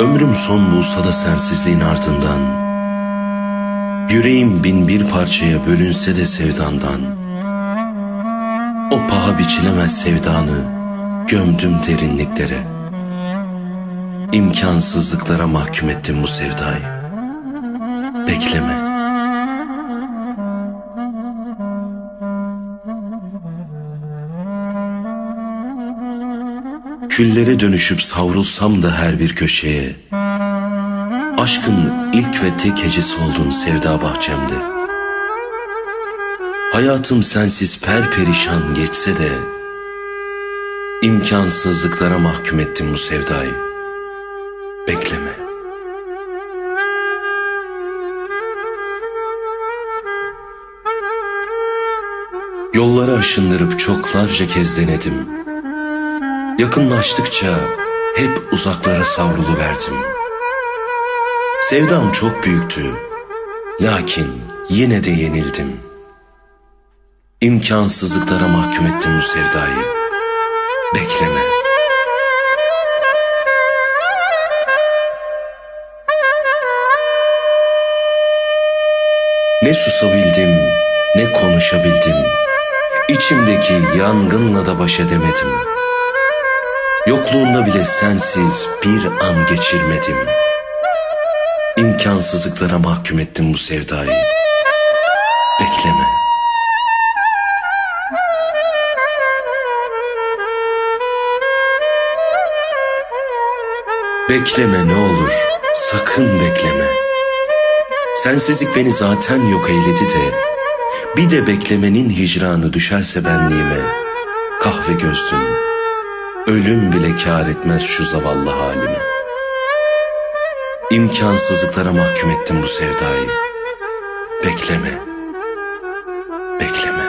Ömrüm son bulsa da sensizliğin ardından Yüreğim bin bir parçaya bölünse de sevdandan O paha biçilemez sevdanı gömdüm derinliklere. İmkansızlıklara mahkum ettim bu sevdayı. Bekleme. Küllere dönüşüp savrulsam da her bir köşeye Aşkın ilk ve tek hecesi oldun sevda bahçemde. Hayatım sensiz perperişan geçse de imkansızlıklara mahkum ettim bu sevdayı. Bekleme. Yolları aşındırıp çoklarca kez denedim. Yakınlaştıkça hep uzaklara savruluverdim. Sevdam çok büyüktü. Lakin yine de yenildim. İmkansızlıklara mahkum ettim bu sevdayı. Bekleme. Ne susabildim, ne konuşabildim. İçimdeki yangınla da baş edemedim. Yokluğunda bile sensiz bir an geçirmedim. İmkansızlıklara mahkum ettim bu sevdayı. Bekleme. Bekleme ne olur, sakın bekleme. Sensizlik beni zaten yok eyledi de, bir de beklemenin hicranı düşerse benliğime, kahve gözlüm, Ölüm bile kâr etmez şu zavallı halime. İmkansızlıklara mahkum ettim bu sevdayı. Bekleme. Bekleme.